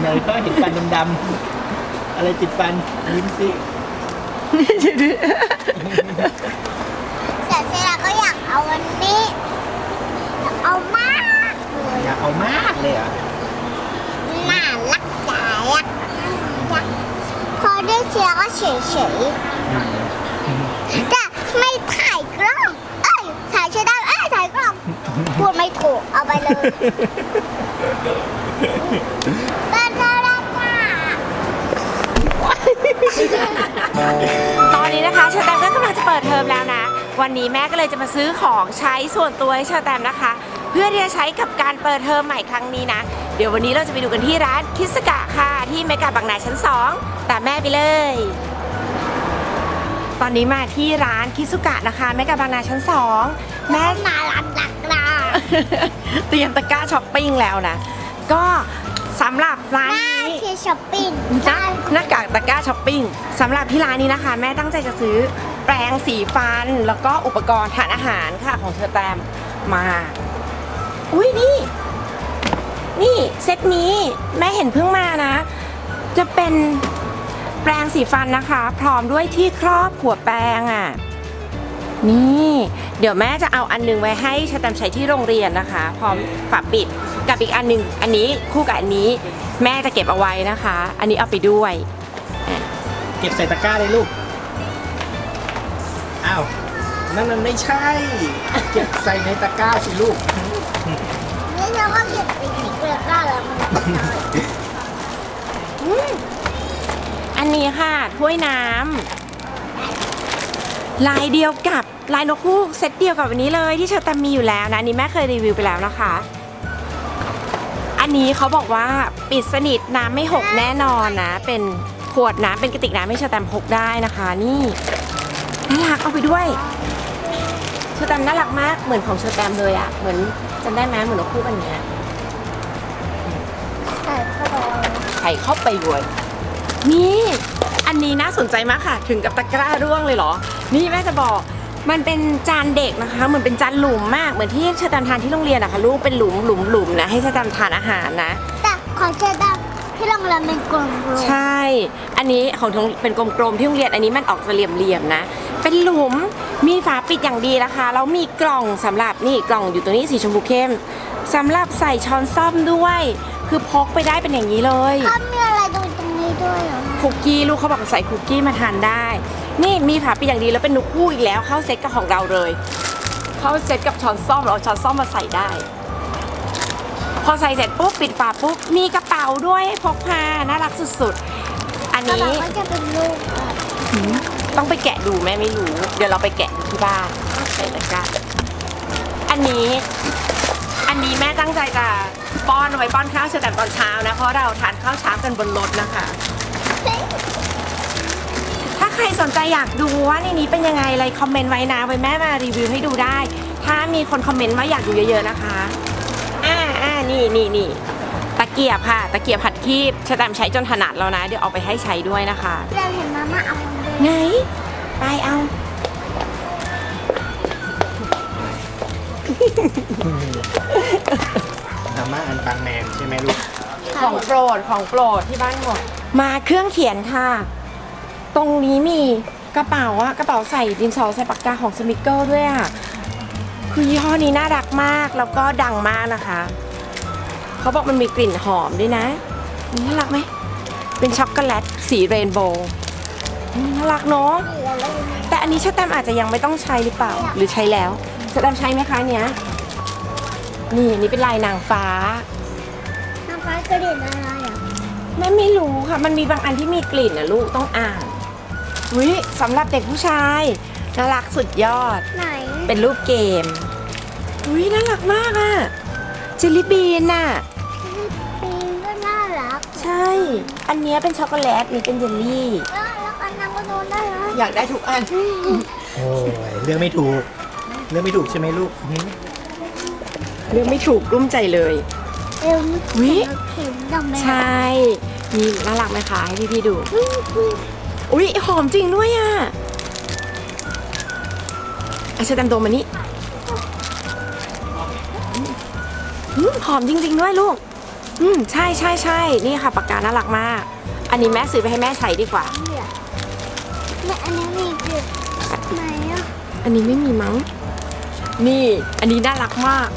ไหนก็เห็นฟันดำๆอะไรติดฟันยิ้มสิแต่เซราก็อยากเอาวันนี้อยากเอามากเลยอยากเอามากเลยเหรอะน่ารักจ๋าอะอยากพอได้เชียร์ก็เฉยเฉยๆแต่ไม่ถ่ายกล้อง เอ้ยถ่ายใช้ได้เอ้ยถ่ายกล้องพูดไม่ถูกเอาไปเลย แต่ ตอนนี้นะคะเชอแตมก็กำลังจะเปิดเทอมแล้วนะ วันนี้แม่ก็เลยจะมาซื้อของใช้ส่วนตัวให้เชอแตมนะคะ เพื่อที่จะใช้กับการเปิดเทอมใหม่ครั้งนี้นะ เดี๋ยววันนี้เราจะไปดูกันที่ร้านคิสกะค่ะที่เมกาบางนาชั้น2ตามแม่ไปเลย ตอนนี้มาที่ร้านคิสุกะนะคะเมกาบางนาชั้น2แม่น่ารักรักนะเตรียมตะกร้าช้อปปิ้งแล้วนะ ก็สำหรับร้านน่านี้คือ ช้อปปิ้งหน้าหน้ากากตะกร้าช้อปปิ้งสำหรับที่ร้านนี้นะคะ แม่ตั้งใจจะซื้อแปรงสีฟัน แล้วก็อุปกรณ์ทานอาหารค่ะของเชอแตมมา อุ้ยนี่ นี่เซตนี้แม่เห็นเพิ่งมานะ จะเป็นแปรงสีฟันนะคะ พร้อมด้วยที่ครอบหัวแปรงอะนี่ เดี๋ยวแม่จะเอาอันหนึงไว้ให้ชาแตมใช้ที่โรงเรียนนะคะ พร้อมฝาปิด กับอีกอันหนึงอันนี้คู่กับอันนี้ แม่จะเก็บเอาไว้นะคะ อันนี้เอาไปด้วยเก็บใส่ตะกร้าเลยลูก อ้าว นั่นมันไม่ใช่ เก็บใส่ในตะกร้าสิลูก นี่เราก็เก็บไปทิ้งเลยก็แล้วมันก็น้อยอันนี้ค่ะถ้วยน้ำลายเดียวกับลายนกฮูกเซตเดียวกับอันนี้เลยที่เชอแตมมีอยู่แล้วนะอันนี้แม่เคยรีวิวไปแล้วนะคะ อันนี้เขาบอกว่าปิดสนิทน้ำไม่หกแน่นอนนะ เป็นขวดน้ำเป็นกระติกน้ำให้เชอแตมพกได้นะคะ นี่น่ารักเอาไปด้วยเชอแตมน่ารักมากเหมือนของเชอแตมเลยอะเหมือนจำได้ไหมเหมือนนกฮูกอันเนี้ยใส่เข้าไปใส่เข้าไปด้วยนี่ อันนี้น่าสนใจมากค่ะ ถึงกับตะกร้าร่วงเลยเหรอ นี่แม่จะบอก มันเป็นจานเด็กนะคะ เหมือนเป็นจานหลุมมาก เหมือนที่เชอแตมทานที่โรงเรียนอะค่ะลูกเป็นหลุมหลุมหลุมนะให้เชอแตมทานอาหารนะ แต่ของเจดาที่โรงเรียนเป็นกลมๆใช่ อันนี้ของทงเป็นกลมๆที่โรงเรียนอันนี้มันออกเหลี่ยมๆนะ เป็นหลุมมีฝาปิดอย่างดีนะคะแล้วมีกล่องสำหรับนี่กล่องอยู่ตรงนี้สีชมพูเข้มสำหรับใส่ช้อนซ่อมด้วย คือพกไปได้เป็นอย่างนี้เลยเขามีอะไรตรง ตรงนี้ด้วยเหรอคุกกี้ลูกเขาบอกใส่คุกกี้มาทานได้ นี่มีฝาปิดอย่างดีแล้วเป็นนุกคู่อีกแล้วเข้าเซ็ตกับของเราเลยเข้าเซ็ตกับช้อนซ่อมเราเอาช้อนซ่อมมาใส่ได้ พอใส่เสร็จปุ๊บปิดฝาปุ๊บมีกระเป๋าด้วยให้พกพาน่ารักสุดๆ อันกระนี้เป๋าก็จะเป็นลูกอะต้องไปแกะดูแม่ไม่รู้ เดี๋ยวเราไปแกะดูที่บ้านใส่ตะกร้าอันนี้ อันนี้แม่ตั้งใจจะป้อนเอาไว้ป้อนข้าวเชอแตมตอนเช้านะเพราะเราทานข้าวเช้ากันบนรถนะคะถ้า ใครสนใจอยากดูว่าในนี้เป็นยังไงอะไรคอมเมนต์ไว้นะไว้แม่มารีวิวให้ดูได้ ถ้ามีคนคอมเมนต์ว่าอยากดูเยอะๆนะคะ อ่าอ่านี่นี่นี่ตะเกียบค่ะ ตะเกียบผัดคีบชะแตมใช้จนถนัดแล้วนะ เดี๋ยวเอาไปให้ใช้ด้วยนะคะ เราเห็นมาม่าเอามาด้วยไหนไปเอาอาม่าอันปังแมนใช่ไหมลูก ของโปรดของโปรดที่บ้านหมด มาเครื่องเขียนค่ะ ตรงนี้มีกระเป๋าอะกระเป๋าใส่ดินสอใส่ปากกาของสมิเกิลด้วยอะคือยี่ห้อนี้น่ารักมากแล้วก็ดังมากนะคะ เขาบอกมันมีกลิ่นหอมด้วยนะน่ารักไหมเป็นช็อกโกแลตสีเรนโบว์อืมน่ารักเนาะนี่เราเล่นแต่อันนี้ชาแตมอาจจะยังไม่ต้องใช้หรือเปล่า หรือใช้แล้วชาแตมใช้ไหมคะเนี้ยนี่อันนี่เป็นลายนางฟ้าน้ำฟ้ากระเด็นอะไรอะแม่ไม่รู้ค่ะ มันมีบางอันที่มีกลิ่นนะลูกต้องอ่าน วิสำหรับเด็กผู้ชายน่ารักสุดยอด ไหน เป็นรูปเกมวิน่ารักมากอะเจลลี่บีนน่ะปีนก็น่ารักใช่ อันเนี้ยเป็นช็อกโกแลตนี่เป็นเยลลี่ แล้วแล้วอันนั้นก็โดนได้เหรออยากได้ทุกอัน โอ้ยเรื่องไม่ถูกเรื่องไม่ถูกใช่ไหมลูกหืมเลือกไม่ถูกกลุ้มใจเลย เอวนี่อุ๊ยเข็มดอกไม้ใช่นี่น่ารักไหมคะให้พี่ๆดู อุ๊ยหอมจริงด้วยอะอาชาแตมโดมมานี่อืมหอมจริง ๆ ด้วยลูก อืมใช่ใช่ใช่นี่ค่ะปากกาน่ารักมาก อันนี้แม่ซื้อไปให้แม่ใช้ดีกว่าเนี่ยแม่อันนี้มีคือไหนอะ อันนี้ไม่มีมั้ง นี่ อันนี้น่ารักมาก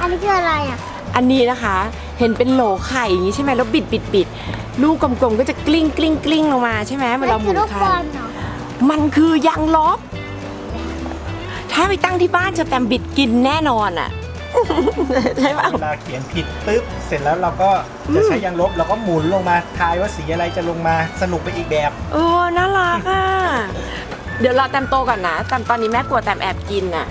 อันนี้คืออะไรอะ อันนี้นะคะ เห็นเป็นโหลไข่อย่างนี้ใช่ไหมแล้วบิดบิดบิด ลูกกลมๆก็จะกลิ้งกลิ้งกลิ้งลงมาใช่ไหมเวลาหมุนลูกไข่บอลเหรอมันคือยางลบถ้าไปตั้งที่บ้านจะแตมบิดกินแน่นอนอะใช่ปะเวลาเขียนผิดปุ๊บเสร็จแล้วเราก็จะใช้ยางลบแล้วก็หมุนลงมาทายว่าสีอะไรจะลงมาสนุกไปอีกแบบโอ้น่ารักอะเดี๋ยวรอแตมโตก่อนนะแตมตอนนี้แม่กลัวแตมแอบกินอะ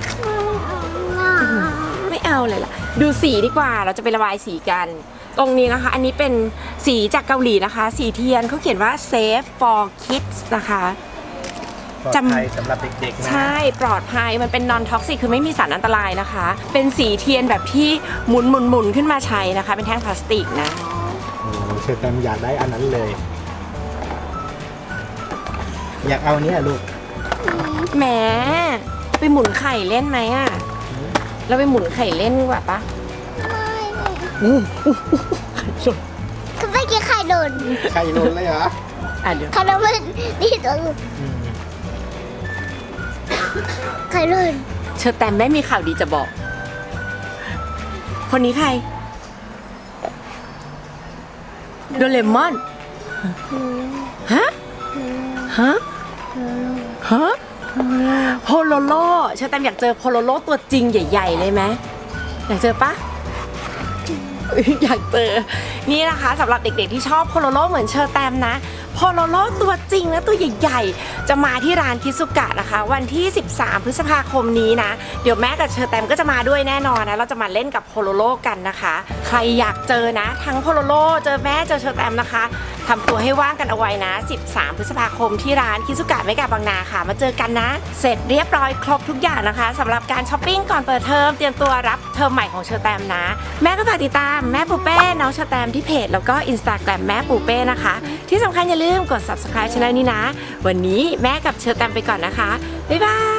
ไม่เอาเลยล่ะ ดูสีดีกว่าเราจะไประบายสีกัน ตรงนี้นะคะ อันนี้เป็นสีจากเกาหลีนะคะ สีเทียนเขาเขียนว่า safe for kids นะคะปลอดจำภัยสำหรับเด็กๆนะใช่ปลอดภัยมันเป็น non toxic คือไม่มีสารอันตรายนะคะ เป็นสีเทียนแบบที่หมุนหมุนหมุนขึ้นมาใช้นะคะ เป็นแท่งพลาสติกนะโอ้เชอร์แตมอยากได้อันนั้นเลย อยากเอาเนี้ยลูกแหมไปหมุนไข่เล่นไหมอะเราไปหมุนไข่เล่นดีกว่าปะ ไม่คือไม่อกี้ใครโดนใครโดนเลยเหรออะเดี๋ยวใครโดนมันนี่ตัวอยู่อืมใครโดนเชอร์แตมไม่มีข่าวดีจะบอก คนนี้ใคร โดเรมอน ฮะ ฮะ ฮะ โพโลโลเชอร์แตมอยากเจอโพโลโลตัวจริงใหญ่ ๆ เลยไหมอยากเจอปะ อยากเจอ นี่นะคะสำหรับเด็กๆที่ชอบโพโลโลเหมือนเชอร์แตมนะโพโลโลตัวจริงและตัวใหญ่ๆ จะมาที่ร้านคิสุกะนะคะ วันที่ 13 พฤษภาคมนี้นะ เดี๋ยวแม่กับเชอร์แตมก็จะมาด้วยแน่นอนนะ เราจะมาเล่นกับโพโลโลกันนะคะ ใครอยากเจอนะ ทั้งโพโลโลเจอแม่เจอเชอร์แตมนะคะ ทำตัวให้ว่างกันเอาไว้นะ 13 พฤษภาคมที่ร้านคิสุกะไม่กาบางนาค่ะ มาเจอกันนะ เสร็จเรียบร้อยครบทุกอย่างนะคะสำหรับการช้อปปิ้งก่อนเปิดเทอมเตรียมตัวรับเทอมใหม่ของเชอร์แตมนะ แม่ก็ฝากติดตามแม่ปูเป้น้องเชอร์แตมที่เพจแล้วก็อินสตาแกรมแม่ปูเป้นะคะ ที่สำคัญอย่าลืมกด subscribe ช่องนี้นะ วันนี้แม่กับเชอร์แตมไปก่อนนะคะบ๊ายบาย